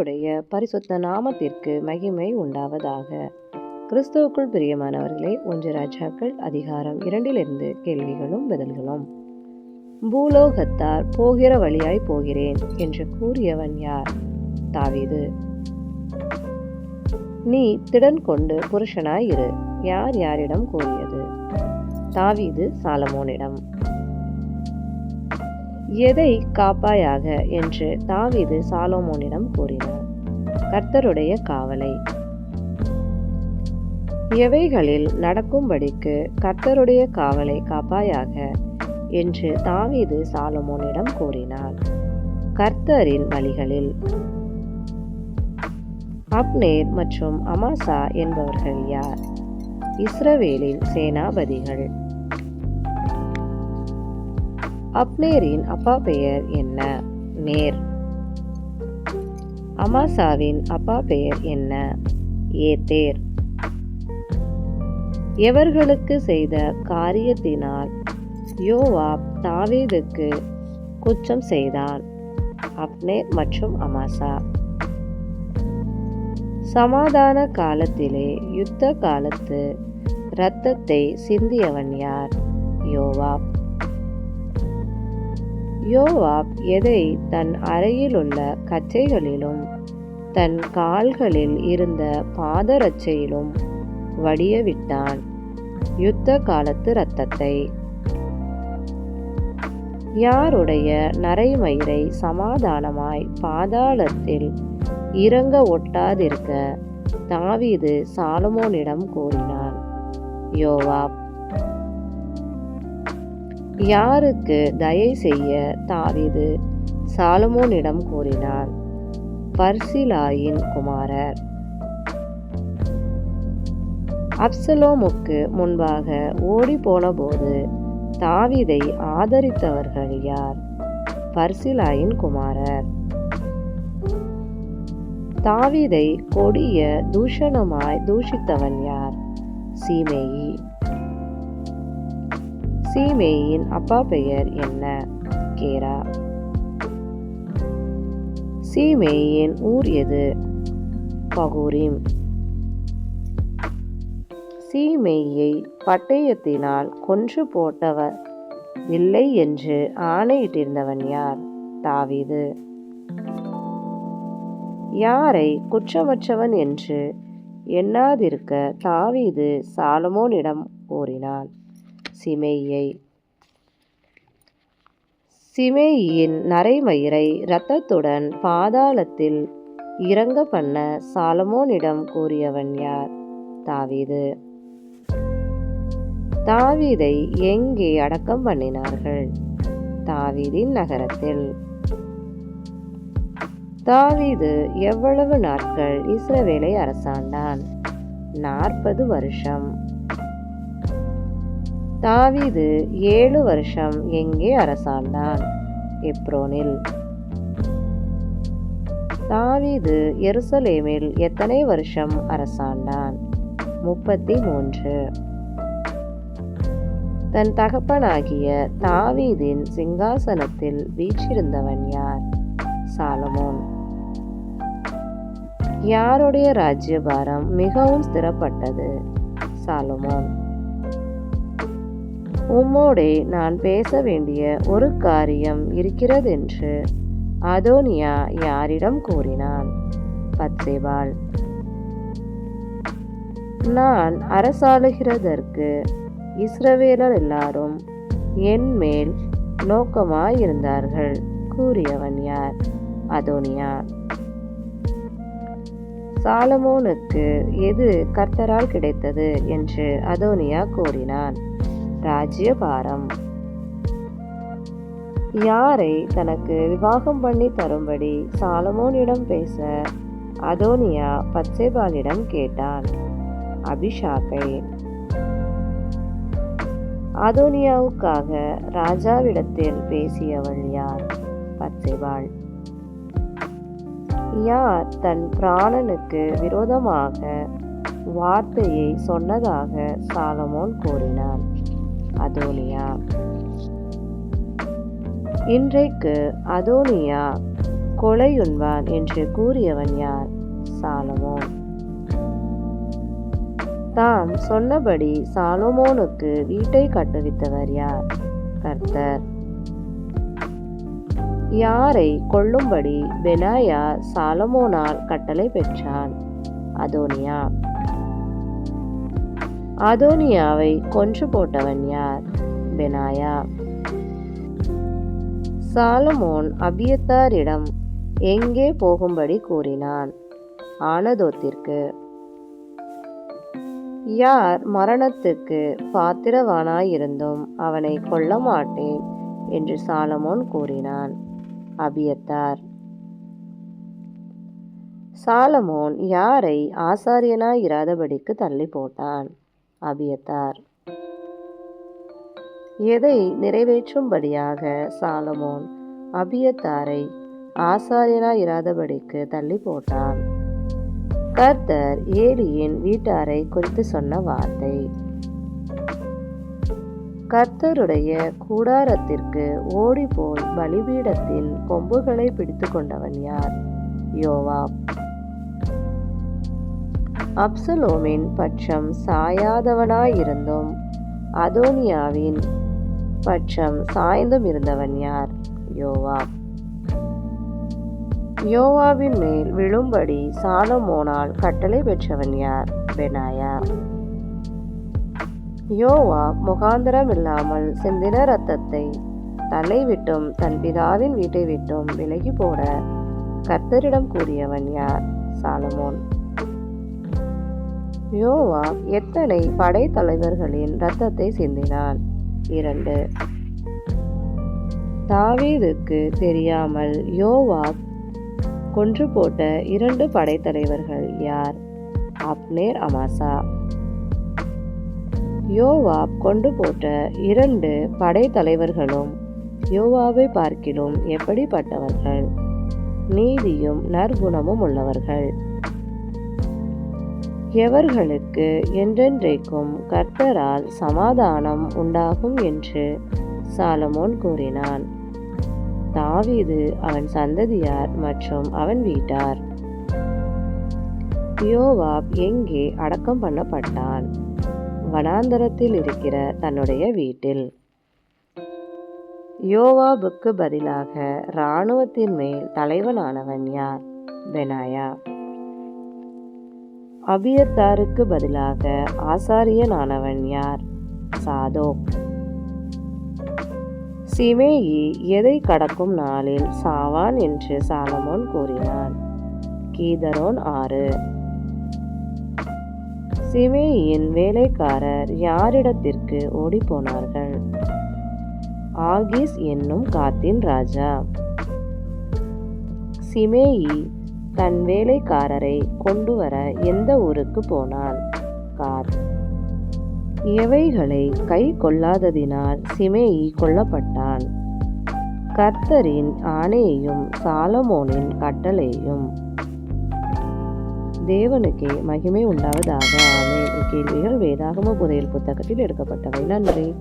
உடைய பரிசுத்த நாமத்திற்கு மகிமை உண்டாவதாக. கிறிஸ்துவுக்குள் பிரியமானவர்களே ஒன்று ராஜாக்கள் அதிகாரம் இரண்டிலிருந்து கேள்விகளும் பதில்களும். பூலோகத்தார் போகிற வழியாய் போகிறேன் என்று கூறியவன் யார்? தாவீது. நீ திடன் கொண்டு புருஷனாய் இரு யார் யாரிடம் கூறியது? தாவீது சாலமோனிடம். எதை காப்பாயாக? என்று தாவிது சாலோமோனிடம் கூறினார். கர்த்தருடைய காவலை. எவைகளில் நடக்கும்படிக்கு கர்த்தருடைய காவலை காப்பாயாக? என்று தாவீது சாலமோனிடம் கூறினார். கர்த்தரின் வழிகளில். அப்னேர் மற்றும் அமாசா என்பவர்கள் யார்? இஸ்ரவேலின் சேனாபதிகள். அப்னேரின் அப்பா பெயர் என்ன? நேர். அமாசாவின் அப்பா பெயர் என்ன? ஏத்தேர். எவர்களுக்கு செய்த காரியத்தினால் யோவாப் தாவீதுக்கு குற்றம் செய்தான். அப்னேர் மற்றும் அமாசா. சமாதான காலத்திலே யுத்த காலத்து இரத்தத்தை சிந்தியவன் யார்? யோவாப். யோவாப் எதை தன் அறையிலுள்ள கச்சைகளிலும் தன் கால்களில் இருந்த பாதரட்சையிலும் வடியவிட்டான். யுத்த காலத்து இரத்தத்தை. யாருடைய நரைமயிரை சமாதானமாய் பாதாளத்தில் இறங்க ஒட்டாதிருக்க தாவீது சாலமோனிடம் கூறினான். யோவாப் யாருக்கு தயை செய்ய தாவீது சாலமோனிடம் கூறினார் பர்சிலாயின் குமாரர். அப்சலோமுக்கு முன்பாக ஓடி போனபோது தாவீதை ஆதரித்தவர்கள் யார்? பர்சிலாயின் குமாரர். தாவீதை கொடிய தூஷணமாய் தூஷித்தவன் யார்? சீமேயி. சீமேயின் அப்பா பெயர் என்ன? கேரா. சீமேயின் ஊர் எது? பகூரிம். சீமேயை பட்டயத்தினால் கொன்று போட்டவர் இல்லை என்று ஆணையிட்டிருந்தவன் யார்? தாவீது. யாரை குற்றமற்றவன் என்று எண்ணாதிருக்க தாவீது சாலமோனிடம் கூறினான். சிமேயை. சிமேயின் நரைமயிரை இரத்தத்துடன் பாதாளத்தில் இறங்க பண்ண சாலமோனிடம் கூறியவன் யார்? தாவீது. தாவீதை எங்கே அடக்கம் பண்ணினார்கள்? தாவீதின் நகரத்தில். தாவீது எவ்வளவு நாட்கள் இஸ்ரவேலை அரசாண்டான்? நாற்பது வருஷம். தாவீது ஏழு வருஷம் எங்கே அரசாண்டான்? எப்ரோனில். தாவீது எருசலேமில் எத்தனை வருஷம் அரசாண்டான்? முப்பத்தி மூன்று தன் தகப்பனாகிய தாவீதின் சிங்காசனத்தில் வீற்றிருந்தவன் யார்? சாலமோன். யாருடைய ராஜ்யபாரம் மிகவும் ஸ்திரப்பட்டது? சாலமோன். உம்மோடே நான் பேச வேண்டிய ஒரு காரியம் இருக்கிறதென்று அதோனியா யாரிடம் கூறினான்? பத்சேபாள். நான் அரசாளுகிறதற்கு இஸ்ரவேலர் எல்லாரும் என் மேல் நோக்கமாயிருந்தார்கள் கூறியவன் யார்? அதோனியா. சாலமோனுக்கு எது கர்த்தரால் கிடைத்தது? என்று அதோனியா கூறினான். ராஜ்யபாரம். யாரை தனக்கு விவாகம் பண்ணி தரும்படி சாலமோனிடம் பேச அதோனியா பச்சைபாலிடம் கேட்டான். அபிஷாக்கை. அதோனியாவுக்காக ராஜாவிடத்தில் பேசியவள் யார்? பத்சேபாள் யார் தன் பிராணனுக்கு விரோதமாக வார்த்தையை சொன்னதாக சாலமோன் கூறினான். அதோனியா இன்றைக்கு அதோனியா கொலையுண்பான் என்று கூறியவன் யார்? சாலமோன். தாம் சொன்னபடி சாலமோனுக்கு வீட்டை கட்டுவித்தவர் யார்? கர்த்தர். யாரை கொல்லும்படி பெனாயா சாலமோனால் கட்டளை பெற்றான்? அதோனியா அதோனியாவை கொன்று போட்டவன் யார்? பெனாயா. சாலமோன் அபியத்தாரிடம் எங்கே போகும்படி கூறினான்? ஆனதோத்திற்கு. யார் மரணத்துக்கு பாத்திரவானாயிருந்தும் அவனை கொல்ல மாட்டேன் என்று சாலமோன் கூறினான். அபியத்தார். சாலமோன் யாரை ஆசாரியனாயிராதபடிக்கு தள்ளி போட்டான் அபியத்தார் எதை நிறைவேற்றும்படியாக சாலமோன் அபியத்தாரை ஆசாரியனாயிராதபடிக்கு தள்ளி போட்டான். கர்த்தர் ஏலியின் வீட்டாரை குறித்து சொன்ன வார்த்தை. கர்த்தருடைய கூடாரத்திற்கு ஓடிப்போய் பலிபீடத்தின் கொம்புகளை பிடித்து கொண்டவன் யார்? யோவாப். அப்சலோமின் பட்சம் சாயாதவனாயிருந்தும் அதோனியாவின் பட்சம் சாய்ந்தும் இருந்தவன் யார்? யோவாப். யோவாவின் மேல் விழும்படி சாலமோனால் கட்டளை பெற்றவன் யார்? பெனாயா. யோவா முகாந்திரம் இல்லாமல் சிந்தின ரத்தத்தை தன்னை விட்டும் தன் பிதாவின் வீட்டை விட்டும் விலகி போட கர்த்தரிடம் கூறியவன் யார்? சாலமோன். யோவா எத்தனை படைத்தலைவர்களின் இரத்தத்தை சிந்தினான் இரண்டு. தாவீதுக்கு தெரியாமல் யோவாப் கொன்று போட்ட இரண்டு படைத்தலைவர்கள் யார்? அப்னேர் அமாசா. யோவாப் கொண்டு போட்ட இரண்டு படைத்தலைவர்களும் யோவாவை பார்க்கிலும் எப்படிப்பட்டவர்கள்? நீதியும் நற்குணமும் உள்ளவர்கள். எவர்களுக்கு என்றென்றைக்கும் கர்த்தரால் சமாதானம் உண்டாகும் என்று சாலமோன் கூறினான். தாவீது அவன் சந்ததியார் மற்றும் அவன் வீட்டார். யோவாப் எங்கே அடக்கம் பண்ணப்பட்டான்? வனாந்தரத்தில் இருக்கிற தன்னுடைய வீட்டில். யோவாபுக்கு பதிலாக இராணுவத்தின் மேல் தலைவனானவன் யார்? பெனாயா. அபியத்தாருக்கு பதிலாக ஆசாரியனானவன் யார்? சாதோக் சிமேயி எதை கடக்கும் நாளில் சாவான் என்று சாலமோன் கூறினான்? கீதரோன் ஆறு. சிமேயின் வேலைக்காரர் யாரிடத்திற்கு ஓடிப்போனார்கள்? ஆகிஸ் என்னும் காத்தின் ராஜா. சிமேயி தன் வேலைக்காரரை கொண்டு வர எந்த ஊருக்கு போனான் கார். எவைகளை கை கொள்ளாததினால் சிமேயி கொல்லப்பட்டான் கர்த்தரின் ஆணையையும் சாலமோனின் கட்டளையும் தேவனுக்கே மகிமை உண்டாவதாக. ஆமே இக்கேள்விகள் வேதாகம புதையல் புத்தகத்தில் எடுக்கப்பட்டவை. நன்றி.